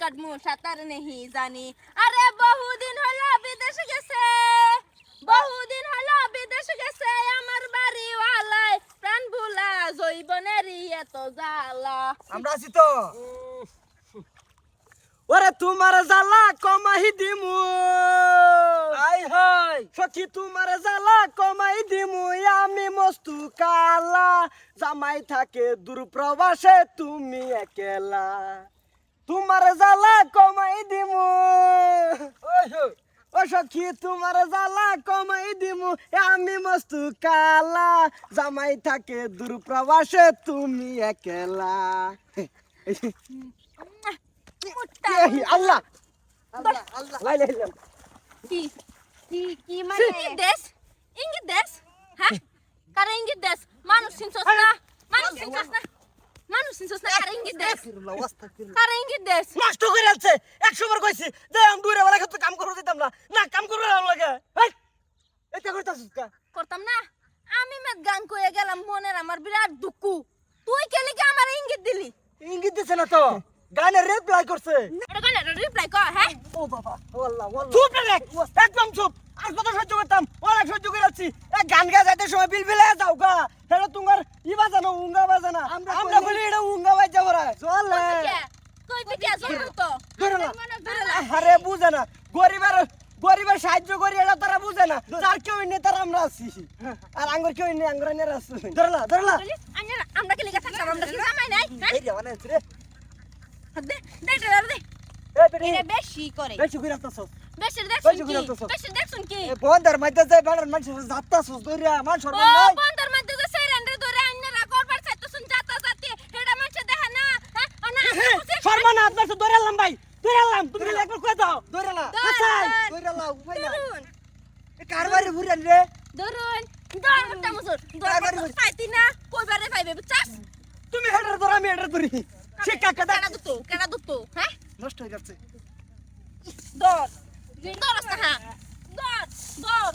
কাটমু সাঁতার নেহি জানি। আরে বহুদিন হলো বিদেশ গেছে। বহুদিন হলো বিদেশ গেছে আমার বাড়িওয়ালায়। প্রাণ ভুলা জৈবনেরই এত জ্বালা। আমরা আছি তো। ওরে তোমার জ্বালা কমাই দিমু। আই হাই সখী তোমার জ্বালা কমাই দিমু। আমি মস্তু কালা। জামাই থাকে দূরপ্রবাসে তুমি একেলা। তোমার জ্বালা কমাই দিমু। ও সখী তোমার জ্বালা কমাই দিমু? আমি মস্তু কালা জামাই থাকে দূরপ্রবাসে তুমি একেলা। আল্লাহ। কি কি কি মানে? ইঙ্গিত দেশ ইঙ্গিত দেশ হ্যাঁ? কারে ইঙ্গিত দেশ মানুষ চিনছস না? মানুষ চিনছস না? চিনছস না কারে ইঙ্গিত দেশ কারে ইঙ্গিত দেশ নষ্ট করে আছে একশো বার কইছি যে আমি দূরে বেলা ক্ষেত্রে কাম করতে দিতাম না। না কাম করবে না লাগে। এটা করতেছিস কা? করতাম না। আমি মেদ গান কয়ে গেলাম মনের আমার বিরাট দুঃখ। তুই কেলি কি আমার ইঙ্গিত দিলি? ইঙ্গিত দিছে না তো। গানে রিপ্লাই করছে। এটা গানে রিপ্লাই কর হ্যাঁ? ও বাবা ওয়াল্লাহ ওয়াল্লাহ চুপ রে একদম চুপ। আর কত সহ্য করতাম? অনেক সহ্য করে এ গান গা যাইতে সময় বিল বিলে যাও গা। এটা তোমার ই বাজানো উঙ্গা বাজানা আমরা বলি এটা উঙ্গা বাজা বড়া চলে কই পিটিয়া? জল তো ধরে না। ধরে না। আরে বুঝে না। গরিবের গরিবের সাহায্য করি এটা তারা বুঝে না। যার কেউ নেই তার আমরা আছি। আর আঙ্গুর কেউ নেই আঙ্গুর নিয়ে আছি ধরলা ধরলা আমরা- আমরা কি লিখে থাকতাম? আমরা কি জামাই নাই? এই রে মানে রে। দে দে দে দে এই বেটি। এটা বেশি করে। বেশি করে আসতাছ বেশি বেশি দেখছুন করে কি? তো সব। বেশি দেখছুন কি? বন্ধের মধ্যে যাই বেড়ার মানুষ যাত্তাছ দইরা মান ও নাই বন্ধের মধ্যে যে সেরেন্ডে ধরে আইনারা করবার চাইতেছুন যাতা যাতি হেডা মানছে দেখে না হ্যাঁ ও না শর্মা না আপনার তো দৌড়ালাম ভাই দৌড়ালাম। তুমি খালি একবার কয়ে দাও। দৌড়ালা। দৌড়, আচ্ছাই দৌড়। দৌড়ালা উপায় না ধরুন এ কারবারে ঘুরেন রে? ধরুন দর মুটা মুসুর দর কারবারি মুটা পাইতি না। কইবারে পাইবে বুঝছাস? তুমি হেডার ধর আমি হেডার ধরি। শিক্ষা কাদা কেডা দুতো কেডা দুতো হ্যাঁ? নষ্ট হয়ে যাচ্ছে। দর দর না হ্যাঁ দর দর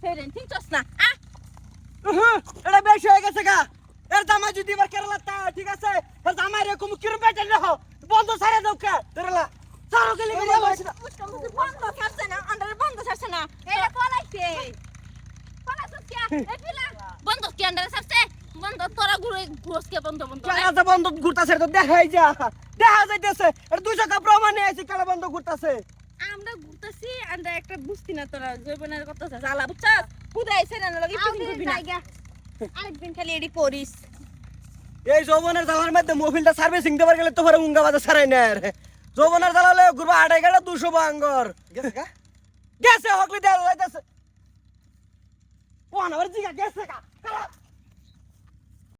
সেরেন ঠিক চস না আ? উহু, এটা বেশি হয়ে গেছে গা। এর জামাই যদি এবার কেরালা তা ঠিক আছে? এর জামাই রে কুমু কিরম বেটে রে হো বন্ধ সারে দাও কে? কেরালা সারো গেলে গেলে বন্ধ ছাড়ছে না। আন্ডারে বন্ধ ছাড়ছে না এটা পলাইছে। পলাইছে কে? এই পিলা। বন্ধ কি আন্ডারে ছাড়ছে? বন্ধ তোরা ঘুরে ঘুরসকে বন্ধ বন্ধ। কেরালা বন্ধ ঘুরতাছে তো দেখাই যা। দেখা যাইতেছে। এর দুইশো কাপ প্রমাণ নিয়ে আইছি বন্ধ ঘুরতাছে। আমরা ঘুরতেছি আমরা একটা বুঝতি না তোরা জৈবনের কথা জ্বালা বুঝছাস? খুদাইছে না লগে পিছিন করবি না। আরেকদিন খালি এডি করিস এই যৌবনের জ্বালার মধ্যে মোবিলটা সার্ভিসিং দেবার গেলে তো পরে উঙ্গা বাজা সারাই না রে যৌবনের জ্বালালে ঘুরবা আড়াই গেলে দুশো বাঙ্গর। গেছে হকলি দেওয়া যাইতেছে। ও আনাবার জিগা গেছে গা।